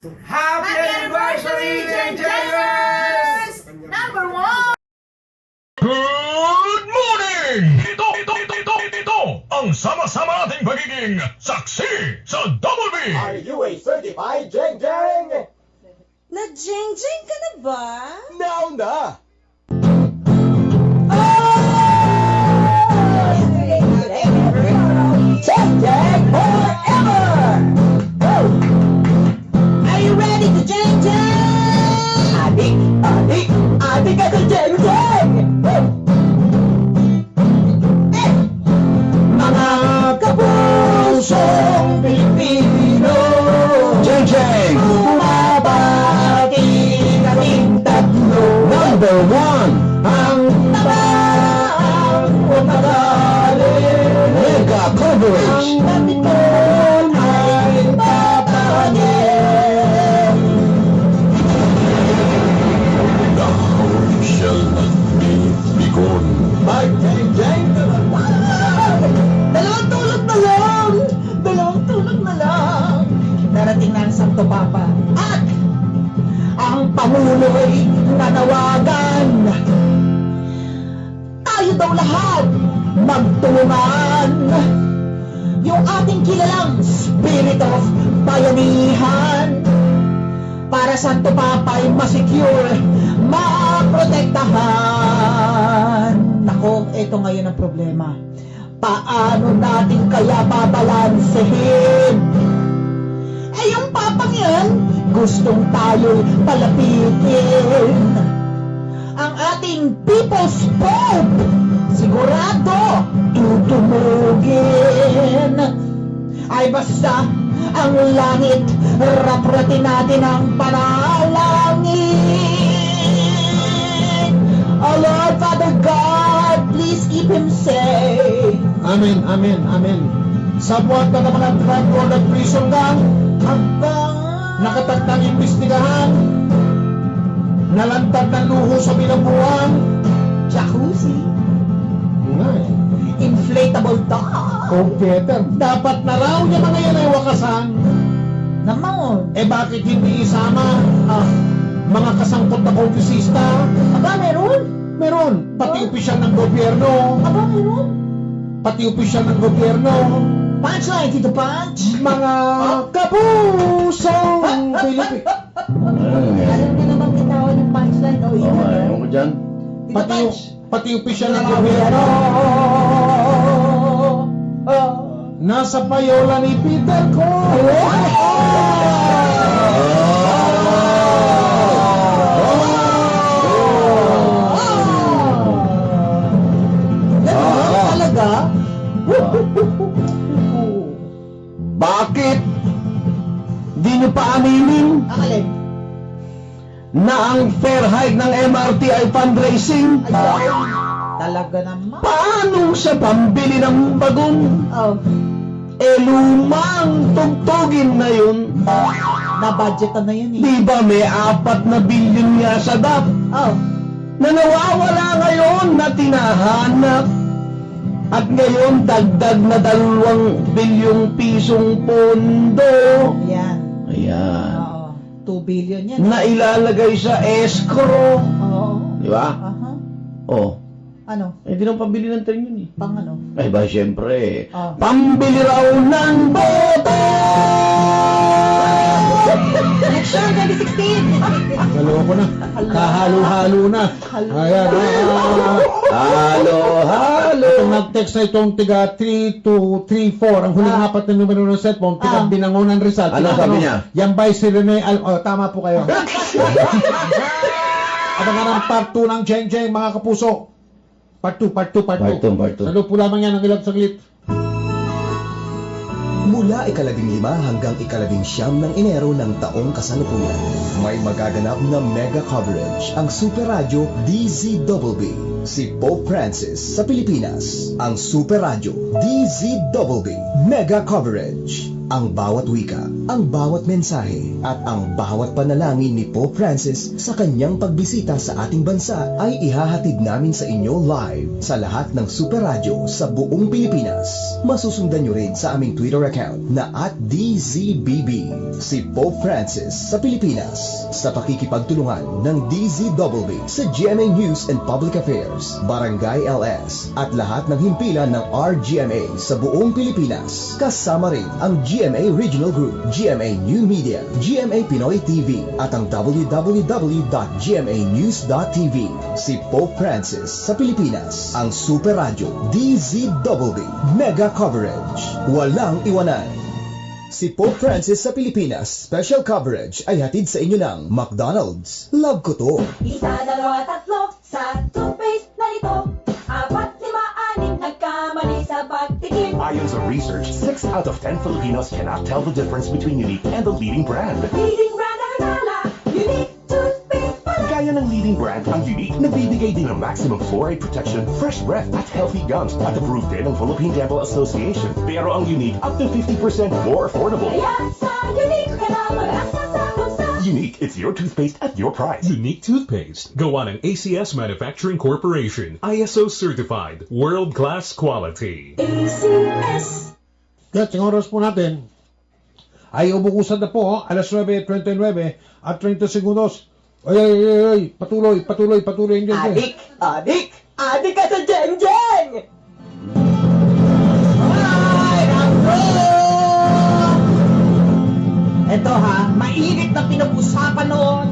Happy anniversary, Jengers! Number one! Good morning! Ito, ito, ito, ito, ito, ang sama-sama nating pagiging saksi sa Double B! Are you a certified Jeng Jeng? Na-jeng-jeng ka na ba? Now na! Santo Papa. At ang Pangulo'y nanawagan. Tayo daw lahat magtulungan. Yung ating kilalang spirit of bayanihan. Para Santo Papa'y masecure, maprotektahan. Nako, ito ngayon ang problema. Paano natin kaya babalansehin? Papang yan, gustong tayo palapitin. Ang ating People's Pope, sigurado tutumugin. Ay basta, ang langit, rapratin natin ang panalangin. Oh Lord, Father God, please keep him safe. Amen, amen, amen. Sa buwan ka naman ang crime or prison gang, nakataktang imbestigahan, nalantad ng luho sa bilabuhan, Jacuzzi, nga eh. inflatable doll. Computer, dapat na raw niya mga yan ay wakasan. Naman. Eh bakit hindi isama ah, mga kasangkot na kongresista? Aba, meron? Meron, pati Oh. opisyal ng gobyerno, Aba, meron? pati opisyal ng gobyerno, Punchline, Tito Punch. mga kapusong Pilipino. Alam niyo naman bitawan ng punchline. Oh, yun. Ewan ko dyan. Tito Pati, Punch. pati opisyal ng gobyerno. Nasa payola ni Peter ko. Ganun talaga? Di nyo pa aminin alin? na ang fair hike ng MRT ay fundraising? Ay, talaga naman. Paano sa pambili ng bagong Oh, eh lumang tugtugin na yun? na-budgetan na yun eh. Di ba may apat na bilyon nga sa DAP Oh, na nawawala ngayon na tinahanap? At ngayon dagdag na dalawang bilyong pisong pondo. yan. Ayan. Oo. 2 billion yan. Na ilalagay sa escrow. Oo. Di ba? Aha. Oh. Ano? Eh, di naman pambili ng tren yun eh. Pang ano? Ay ba, syempre. Oh. Pambili raw ng boto! Election 2016! Naloko na. Kahalo-halo na. Ayan. ah, Halo, halo. Itong nag-text na itong tiga 3234, ang huling Ah. apat na numero ng cellphone, tiga Ah. binangonan Rizal. Ano sabi niya? Yan ba si Rene Al... Oh, tama po kayo. Abangan ang part 2 ng Jeng Jeng, mga kapuso. Part 2, part 2, part 2. Part two, part two. Sa loob po lamang yan ng ilang saglit. Mula ikalabing lima hanggang ikalabing siyam ng Enero ng taong kasalukuyan, may magaganap na mega coverage ang Super Radio DZBB. Si Pope Francis sa Pilipinas. Ang Super Radio DZBB. Mega coverage. Ang bawat wika, Ang bawat mensahe at ang bawat panalangin ni Pope Francis sa kanyang pagbisita sa ating bansa ay ihahatid namin sa inyo live sa lahat ng Super Radio sa buong Pilipinas. Masusundan nyo rin sa aming Twitter account na at DZBB, si Pope Francis sa Pilipinas, sa pakikipagtulungan ng DZWB sa GMA News and Public Affairs, Barangay LS, at lahat ng himpilan ng RGMA sa buong Pilipinas. Kasama rin ang GMA Regional Group, GMA New Media, GMA Pinoy TV, at ang www.gmanews.tv. Si Pope Francis sa Pilipinas, ang Super Radio DZWB Mega Coverage. Walang iwanan. Si Pope Francis sa Pilipinas, special coverage ay hatid sa inyo ng McDonald's. Love ko to. Isa, dalawa, tatlo sa toothpaste na ito. Research, 6 out of 10 Filipinos cannot tell the difference between Unique and the leading brand. Leading brand ang akala, unique toothpaste pala. Gaya ng leading brand, ang Unique nagbibigay din ng maximum fluoride protection, fresh breath at healthy gums at approved din ng Philippine Dental Association. Pero ang Unique, up to 50% more affordable. Kaya sa Unique, it's your toothpaste at your price. Unique toothpaste. Go on an ACS Manufacturing Corporation. ISO certified. World-class quality. ACS. Kaya ang oras po natin ay ubukusan na po, alas 9.29 at 30 segundos. Ay, ay, ay, ay, patuloy, patuloy, patuloy. Hindi, hindi. Adik! Adik! Adik ka sa Jeng Jeng! Ito ha, mainit na pinag-usapan noon.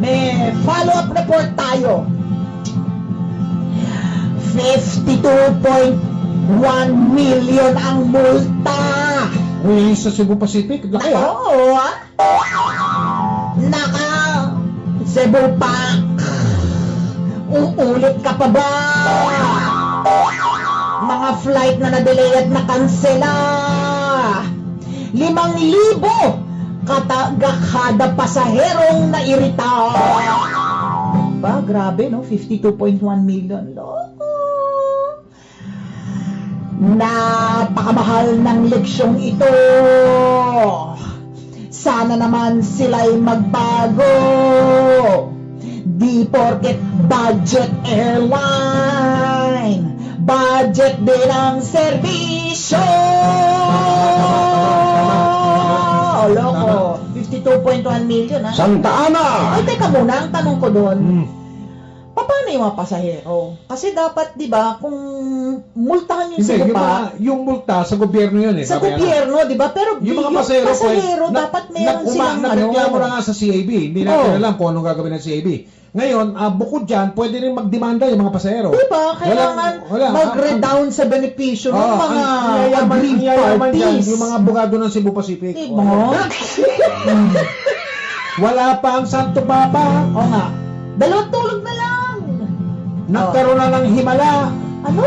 May follow-up report tayo. 52.1 million ang multa. Uy, sa Cebu Pacific, laki ha? Oo, ah. Naka, Cebu pa. Uulit ka pa ba? Mga flight na na-delay at nakansela. Limang libo kada pasaherong nairita. Ba, grabe no? 52.1 million. Loko. Napakamahal ng leksyong ito. Sana naman sila'y magbago. Di porket budget airline, budget din ang serbisyo. Oh, loko. 52.1 million, ha? Santa Ana! Ay, teka muna, ang tanong ko doon, Hmm. paano yung mga pasahero? Kasi dapat, di ba, kung multahan yung Hindi, yung, mga, yung multa sa gobyerno yun eh. sa gobyerno, di ba? Pero Yung mga pasahero, eh, na- dapat meron na- uma- silang ano. Nagreklamo na nga sa CAB. Hindi natin Oh. alam kung anong gagawin ng CAB. Ngayon, ah, bukod dyan, pwede rin magdemanda yung mga pasahero. Di ba? Kailangan mag-redown sa benepisyo ng Oo, mga ang yayaman, ang aggrieved yayaman dyan, parties. yung mga abogado ng Cebu Pacific. Di Oo. Wala pa ang Santo Papa. Oo nga. Dalawang tulog na lang. Nagkaroon na ng himala. Ano?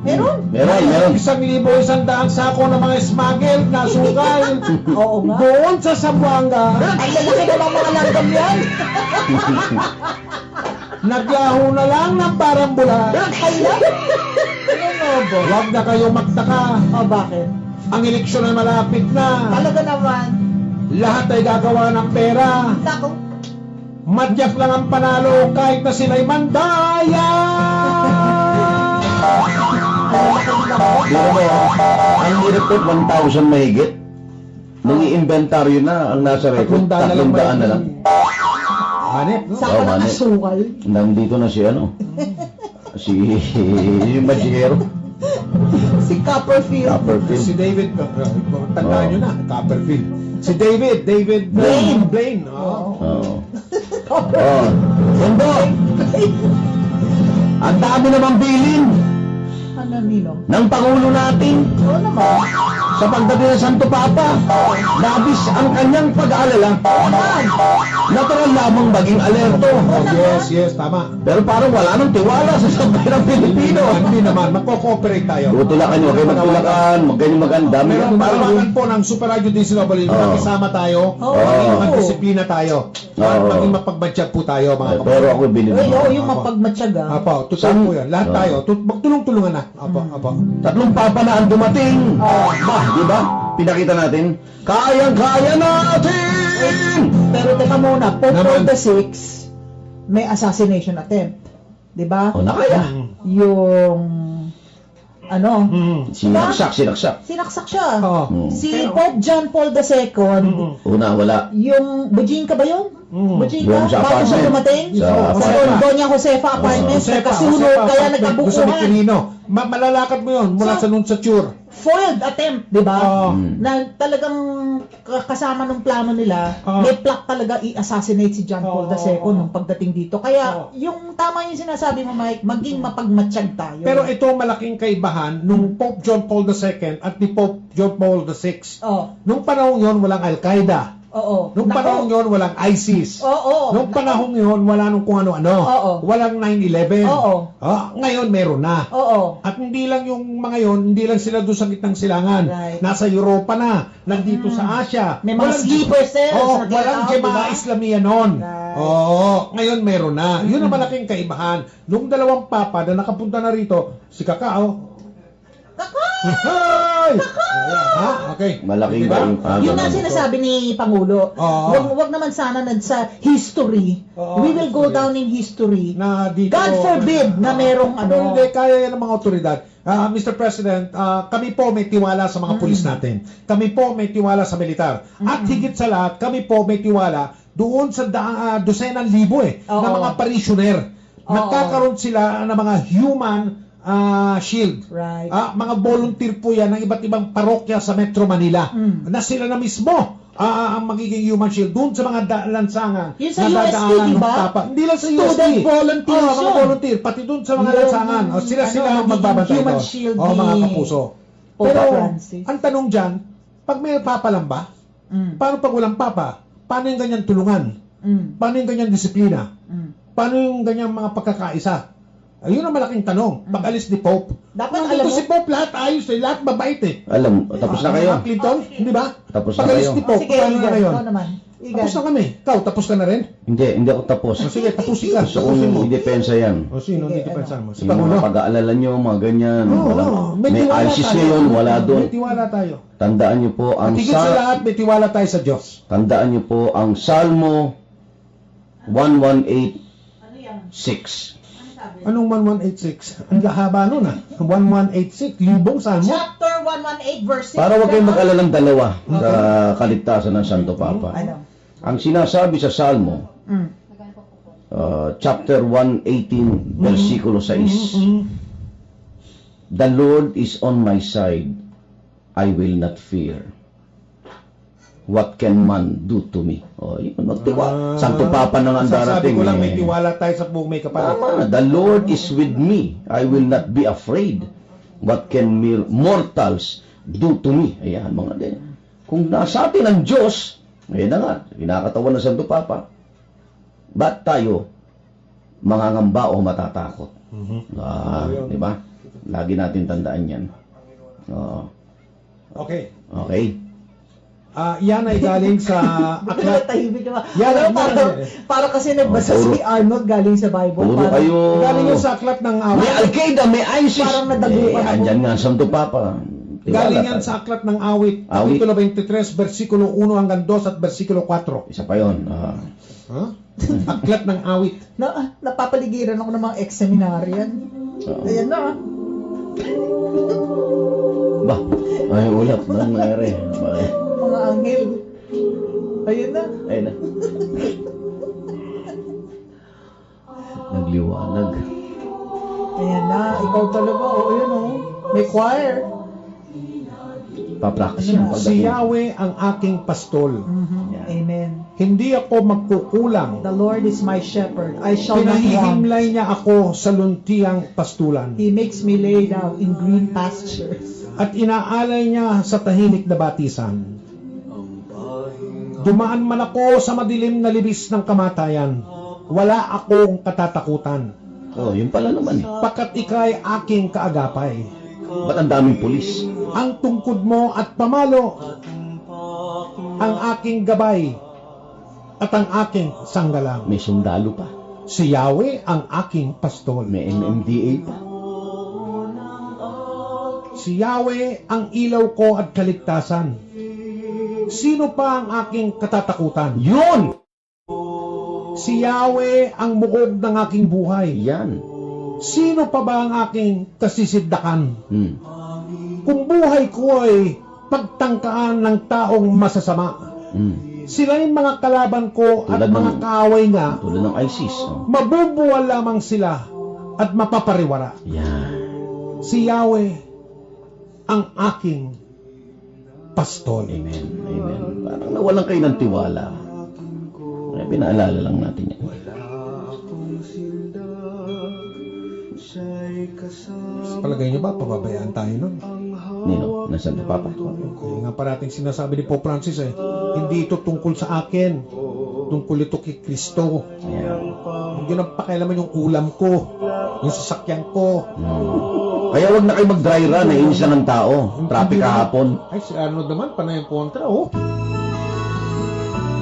Meron? Meron, meron. Isang libo, isang daang sako ng mga smuggle na sukal. Oo nga. Doon sa Zamboanga, Ang lalaki na mga langgam yan. naglaho na lang ng parang bula. Kaya? Ano ba? Huwag na kayo magtaka. O bakit? Ang eleksyon ay malapit na. Talaga naman. Lahat ay gagawa ng pera. Madyak lang ang panalo kahit na sila'y mandaya. Biro mo, ang ni-report 1,000 mahigit. Nung i-inventaryo na ang nasa record, Tatlong daan na lang. 300 na lang. Hanip, no? Saan ka mani. nakasukal? Nandito na si ano, si yung Majero, Si Copperfield. Si Copperfield. David, uh, tandaan nyo na, Copperfield. Si David, David Blaine. Blaine. Oh. Oo. Oh. Mundo, ang dami namang bilin Ano, Nino? ng Pangulo natin Oo naman. Sa pagdating ng Santo Papa. Labis ang kanyang pag-aalala. Natural lamang maging alerto. Oh, yes, yes, tama. Pero parang wala nang tiwala sa sabay ng Pilipino. Hindi naman, magko-cooperate tayo. Tutulakan nyo, kayo magtulakan, magganyan maganda. Pero Parang po ng Super Radio DCW, Oo. makisama tayo, Oo. maging magdisiplina tayo, at maging mapagbatsyag po tayo, mga Eh, pero ako binili. oo, yung mapagmatyaga. Apo, totoo po yan. Lahat tayo, magtulong-tulungan na. Apo, apo. Tatlong papa na ang dumating. Oh. Bah, Di ba? Pinakita natin, kayang-kaya natin! Pero teka muna, Pope Naman. Paul the Sixth, may assassination attempt. Di ba? O, nakaya. Yung, ano, Mm. Sinaksak, sinaksak. sinaksak siya. Oo. Mm. Si Pero- Pope John Paul II, Una, wala. yung Bujinka ba yun? Mm. Bujinka? Doon sa Bago siya apartment. dumating? Sa Sa apartment. Doña Josefa Apartments, Josepa, nagkasunod, Josepa, kaya sa nagkabukuhan. Quirino. Ma- malalakad mo yun mula So- sa Nunsature. Foiled attempt, di ba? Mm. Na talagang ka- kasama ng plano nila, Oo. may plot talaga i-assassinate si John Paul Oo. II nung pagdating dito. Kaya Oo. yung tama yung sinasabi mo, Mike, maging mapagmatsyag tayo. Pero ito ang malaking kaibahan nung Pope John Paul II at ni Pope John Paul VI. Oh, Nung panahon yon walang Al-Qaeda. Oo. Nung Nako. panahon yon walang ISIS. Oo. Nung panahon yon wala nung kung ano-ano. Oo. Walang 9-11. Oo. Ah, ngayon meron na. Oo. At hindi lang yung mga yon, hindi lang sila doon sa gitnang silangan. Right. Nasa Europa na, nandito sa Asia. May mga sleeper cells Oh, na walang Jemaah diba? Islamiyah noon. Right. Oo, ngayon meron na. Yun ang malaking kaibahan. Nung dalawang papa na nakapunta na rito, si Kakao. Kakao! Ha? Okay. Malaking Diba? kaibahan. Yun ang sinasabi ni Pangulo. Oo. Wag, wag naman sana na sa history. Oo, We will go history. down in history. Na dito, God forbid na merong Pero ano. hindi, kaya yan ng mga otoridad. Ah, Mr. President, ah, kami po may tiwala sa mga pulis natin. Kami po may tiwala sa militar. At higit sa lahat, kami po may tiwala doon sa da, ah, dosenang libo eh, Oo. na mga parishioner. Oo. Nagkakaroon sila ng mga human ah, shield. Right. Ah, mga volunteer po yan ng iba't ibang parokya sa Metro Manila Mm. na sila na mismo ah, ang magiging human shield doon sa mga da- lansangan Yun sa na UST, tapa. Hindi lang sa Student UST. volunteers Oo, mga volunteer. Pati doon sa mga Yung, lansangan. O, sila ano, sila ang magbabantay human doon. shield O, mga kapuso. Pope Pero, Francis. ang tanong dyan, pag may papalamba, Mm. paano pag walang papa? Paano yung ganyan tulungan? Mm. Paano yung ganyan disiplina? Mm. Paano yung ganyang mga pagkakaisa? Ayun ang malaking tanong. Pag alis ni Pope. Dapat Nandito alam mo- si Pope, lahat ayos eh. Lahat mabait eh. Alam, tapos na Ah, kayo. mga Clinton, hindi ba? Tapos na Pag alis kayo. ni Pope, Sige, paano na Igan, ngayon? ikaw naman. Igan. Tapos na kami. Ikaw, tapos ka na rin? Hindi, hindi ako tapos. O sige, tapusin ka. Gusto Tapusin mo. idepensa yan. O sino, Sige, dito ano? mo. Si Yung Pangulo. mga pag-aalala nyo, mga ganyan. Oo, Walang- oo. may tiwala ISIS tayo. ngayon, wala doon. May tiwala tayo. Tandaan nyo po ang At higit sa Sal- lahat, may tiwala tayo sa Diyos. Tandaan nyo po ang Salmo 1186. Anong 1186? Ang haba nun ah. 1186, libong salmo. Chapter 118 verse 6. Para wag kayong mag-alalang dalawa sa kaligtasan ng Santo Papa. Ano? Ang sinasabi sa Salmo, Mm. uh, chapter 118, versikulo 6, Mm, The Lord is on my side, I will not fear. What can man do to me? O, yun, magtiwa. Santo Papa nang ang Sasabi darating. ko lang, eh. may tiwala tayo sa buong may kapatid. Tama, the Lord is with me. I will not be afraid. What can mere mortals do to me? Ayan, mga din. Kung nasa atin ang Diyos, ngayon na nga, kinakatawan ng Santo Papa, ba't tayo mangangamba o matatakot? Ah, di ba? Lagi natin tandaan yan. Oo. Okay. okay. Ah, yan ay galing sa aklat. Tahimik naman. Yan, Alam yan, parang, yan. parang kasi nagbasa Oh, puro- si Arnold galing sa Bible. Puro parang, kayo. Galing yun sa aklat ng May awit. Al-Qaeda, may ISIS. Parang nadagupan eh, ako. andyan nga Santo Papa. Tiwala Galing yan sa aklat ng awit. Awit. Kapitulo 23, versikulo 1 hanggang 2 at versikulo 4. Isa pa yun. ah. Ha? Aklat ng awit. Na, napapaligiran ako ng mga ex-seminarian. Oo. Ayan na. ah. Ba, ay ulap na nangyari. Bakit? Mga anghel. Ayun na. Ayun na. Nagliwanag. Ayan na. Ikaw talaga. Oo, yun oh. May choir. Pa-practice yan. Si. Yahweh ang aking pastol. Mhm. Amen. Hindi ako magkukulang. The Lord is my shepherd. I shall not want. Pinahihimlay niya ako sa luntiang pastulan. He makes me lay down in green pastures. At inaalay niya sa tahimik na batisan. Dumaan man ako sa madilim na libis ng kamatayan. Wala akong katatakutan. Oh, yun pala naman eh. Pakat ikay aking kaagapay. Ba't ang daming pulis? Ang tungkod mo at pamalo ang aking gabay at ang aking sanggalang. May sundalo pa. Si Yahweh ang aking pastol. May MMDA pa. Si Yahweh ang ilaw ko at kaligtasan. Sino pa ang aking katatakutan? Yun! Si Yahweh ang bukod ng aking buhay. Yan. Sino pa ba ang aking kasisiddakan? Hmm. Kung buhay ko ay pagtangkaan ng taong masasama, Hmm. sila yung mga kalaban ko at Tulad ng- mga kaaway nga, Tulad ng ISIS. Oh. mabubuwal lamang sila at mapapariwara. Yan. Si Yahweh ang aking pastol. Amen. Amen. Parang nawalan kayo ng tiwala. Kaya pinaalala lang natin yan. Sa palagay niyo ba, pababayaan tayo nun? Nino, nasaan ka papa? Kaya nga parating sinasabi ni Pope Francis eh, hindi ito tungkol sa akin. Tungkol ito kay Kristo. Ayan. Hindi na pakialaman yung ulam ko, yung sasakyan ko. Hmm. Kaya wag na kayo mag-dry run, naiinis na ng tao. Traffic kahapon. Ay, si Arnold naman, panay ang kontra, oh.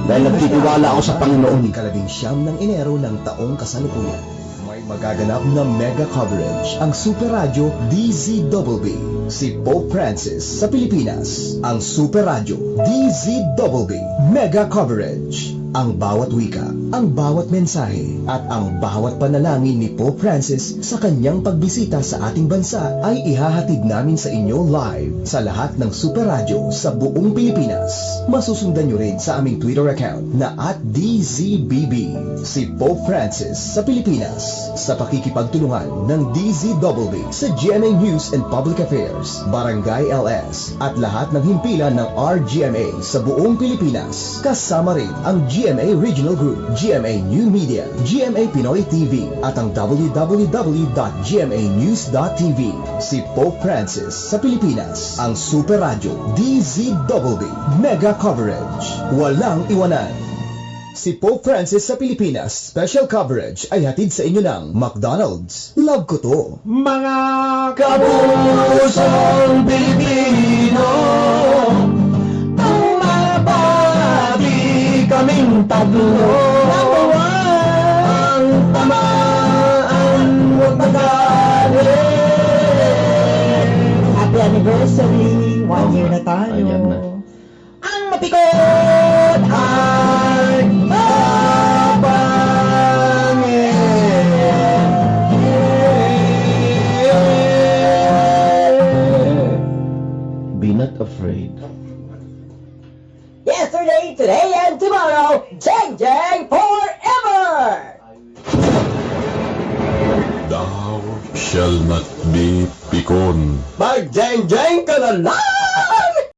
Dahil nagtitiwala ako sa Panginoon. Ikalabing siyam ng Enero ng taong kasalukuyan. May magaganap na mega coverage ang Super Radio DZBB. Si Pope Francis sa Pilipinas. Ang Super Radio DZBB Mega Coverage. Ang bawat wika, ang bawat mensahe, at ang bawat panalangin ni Pope Francis sa kanyang pagbisita sa ating bansa ay ihahatid namin sa inyo live sa lahat ng Super Radio sa buong Pilipinas. Masusundan nyo rin sa aming Twitter account na at DZBB. Si Pope Francis sa Pilipinas sa pakikipagtulungan ng DZBB sa GMA News and Public Affairs, Barangay LS at lahat ng himpilan ng RGMA sa buong Pilipinas. Kasama rin ang GMA Regional Group, GMA New Media, GMA Pinoy TV at ang www.gmanews.tv. Si Pope Francis sa Pilipinas, ang Super Radio DZBB Mega Coverage. Walang iwanan. Si Pope Francis sa Pilipinas, special coverage ay hatid sa inyo ng McDonald's. Love ko to. Mga Kabusong Pilipino Tumabati kaming tatlo anniversary! One year na tayo. Ayan na. Thou shall not be